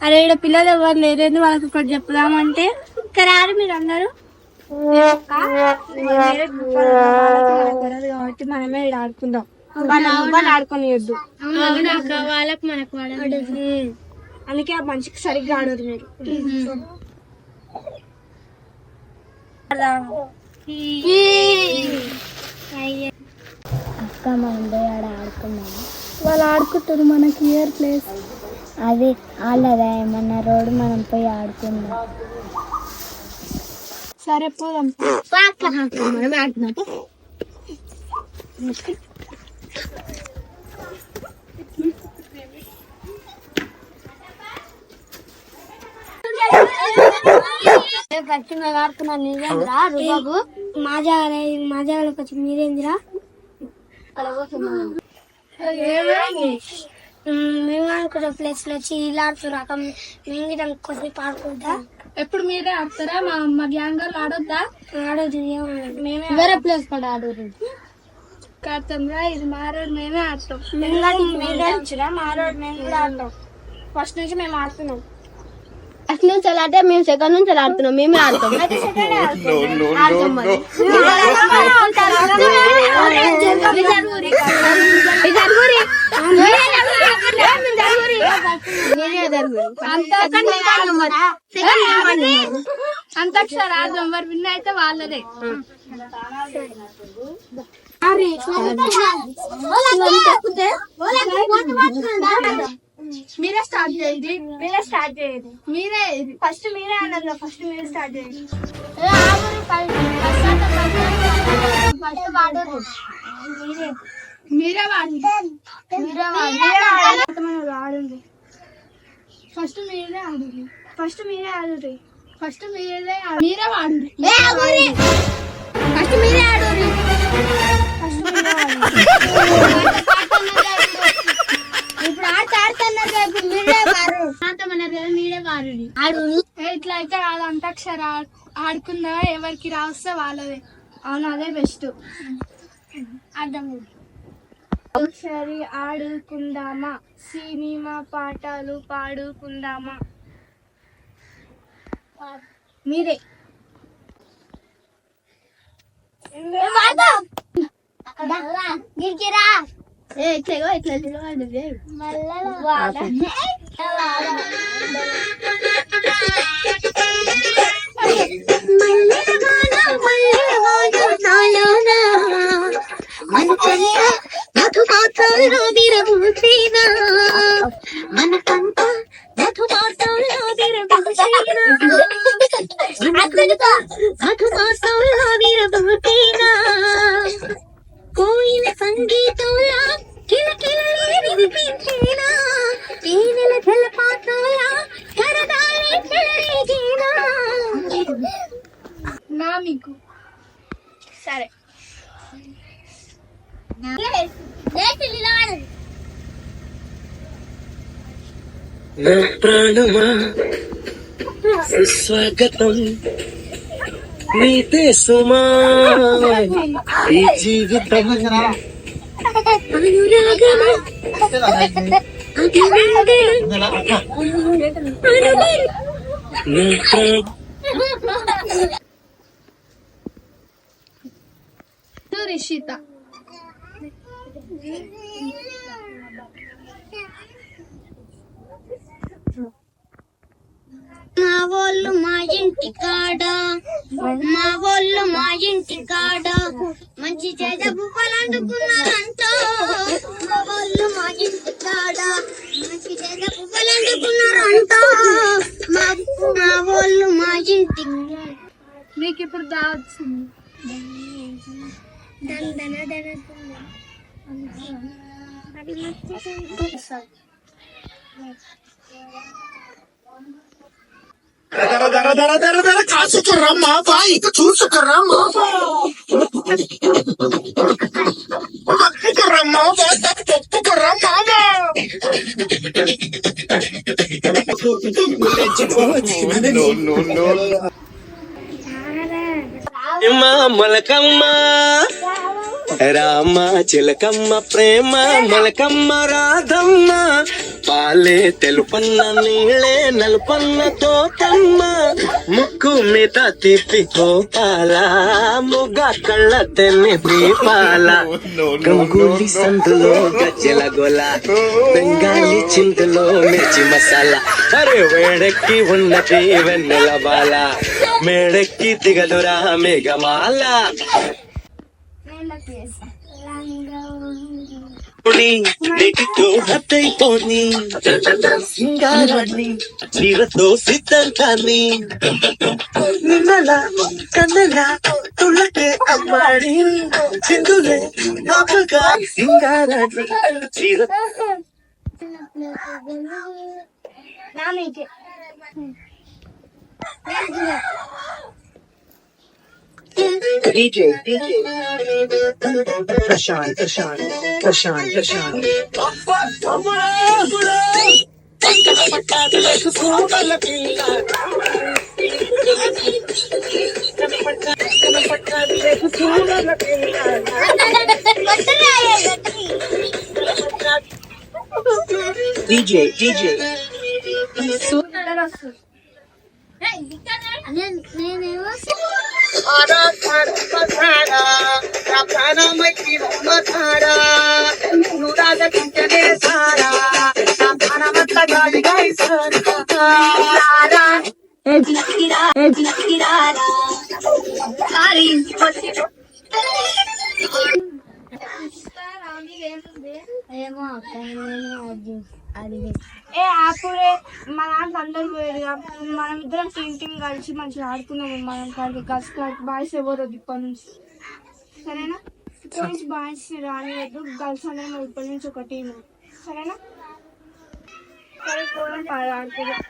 అరే ఇక్కడ పిల్లలు ఎవరు లేరేంది వాళ్ళకి ఒకటి చెప్పుదామంటే? ఇక్కడ రారు మీరు అందరూ కాబట్టి మనమే ఇక్కడ ఆడుకుందాం. వాళ్ళు వాళ్ళు ఆడుకోనియద్దు. వాళ్ళకి మనకు అందుకే ఆ మనిషికి సరిగ్గా ఆడదు మీరు అక్క మనం పోయి ఆడ ఆడుకున్నాము వాళ్ళు ఆడుకుంటారు మనకి ఇయర్ ప్లేస్ అది వాళ్ళదా ఏమన్నా రోడ్డు మనం పోయి ఆడుకుందాం. సరే పోదాం. మనం ఆడుతున్నాం రుబాబు? మాజా మాజాలకు వచ్చి మీరేంద్రా మేము ఆడుకున్న ప్లేస్లో వచ్చి ఇలా ఆడుతున్నారు మేము కొద్దిసేపు ఆడుకుంటా ఎప్పుడు మీరే ఆడతారా మా మా గ్యాంగ్ వాళ్ళు ఆడొద్దా ఆడదు మేమే వేరే ప్లేస్ కూడా ఆడరు కాదంగా ఇది మా రోడ్ మేమే ఆడతాం మేము కానీ మీరే ఆడుచురా మా రోడ్ మేము కూడా ఆడతాం ఫస్ట్ నుంచి మేము ఆడుతున్నాం ఫస్ట్ నుంచి అలా అంటే మేము సెకండ్ నుంచి అలా ఆడుతున్నాం మేమే ఆడతాం ఆడతాం అంతాక్షరి మరి. విన్ అయితే వాళ్ళదే. మీరే స్టార్ట్ చేయండి. మీరే స్టార్ట్ చేయండి. మీరే. ఫస్ట్ మీరే ఆడాలి ఫస్ట్ మీరే స్టార్ట్ చేయండి. ఫస్ట్ వాడరు. మీరే. మీరే ఆడండి ఫస్ట్ మీరే ఆడండి ఫస్ట్ మీరే ఆడండి ఫస్ట్ మీరే ఆడ- మీరే వాడండి ఫస్ట్ మీరే ఆడండి ఫస్ట్ మీరే ఆడండి ఇప్పుడు ఆట ఆడుతున్నారు ఇప్పుడు మీరే వారు. ఆడతామన్నారు కదా మీరే వారు ఆడు ఇట్లా అయితే కాదు అంతాక్షరి ఆడు- ఆడుకున్నా ఎవరికి రాస్తే వాళ్ళదే. అవును అదే బెస్ట్. అర్థం ఒకసారి ఆడుకుందామా? సినిమా పాటలు పాడుకుందామా? మీరే. ఏ ఇట్లా ఇట్లా నిలబడి కోయిల సంగీతంలా కిలకిలలే వినిపించేనా. తేనెల జలపాతంలా సరదాలే చెలరేగేనా. నా మీకు. సరే. ప్రాణమా సుస్వాగతం నీతే సుమా ఈ జీవితం అనురాగమా అభినందన మా వాళ్ళు మా ఇంటి కాడ మా వాళ్ళు మా ఇంటి కాడ మంచి చేత బుక్కలు అందుకున్నారంటో మా వాళ్ళు మా ఇంటి కాడ మంచి చేత అందుకున్నారంటో మా మా వాళ్ళు మా ఇంటి మీకు ఇప్పుడు దావచ్చింది దన దన దన అది మస్తు దర దర దర దర దర కాసుకురమ్మా బాయ్ చూసుకురమ్మా ఒప్పుకురమ్మా ఒప్పుకురమ్మా మా మొలకమ్మ రామ చిలకమ్మ ప్రేమ మొలకమ్మ రాధమ్మ పాలే తెలుపన్న నీళ్ళే నలుపన్న తోటమ్మ ముక్కు మీద తిప్పి గోపాల ముగ్గ కళ్ళ తెన్ని దీపాల. గంగూలి సందులో గోల బెంగాలీ చిందులో మిర్చి మసాలా. అరే వేడెక్కి ఉన్నది వెన్నెల బాల మేడెక్కి దిగదురా మేఘమాల. ಹತ್ತೈತೋನಿ ಸಿಂಗಾರಣಿ ನೀರದ್ದು ಸಿದ್ಧಂತಾನಿ ನಿನ್ನಲ ಕನ್ನಡ ತುಳಕೆ ಅಮ್ಮಾಡಿ ಸಿಂಧುಲೆ ಮಗ ಸಿಂಗಾರಣಿ ನೀರ ನಾನಿಗೆ DJ, DJ. Prashant, Prashant, Prashant, Prashant. DJ, DJ. आराधारा राधानामयी मम धारा अनुराग किंचने सारा राधाना मत गाय गाय सारा ए जिरा ए जिरा सारी बच्ची राम जी गए तो दे ए वो आता है आज ఏ అప్పుడే మా నాన్న అందరు పోయారు మనం ఇద్దరం టీం టీం కలిసి మంచిగా ఆడుకున్నాము. మనం కలిసి గర్ల్స్ బాయ్స్ ఎవరు ఇప్పటి నుంచి. సరేనా? ఇప్పటి నుంచి బాయ్స్ రానివద్దు గర్ల్స్ అందరం ఇప్పటి నుంచి ఒక టీము సరేనా? సరే చూడండి ఆడుకుందాం.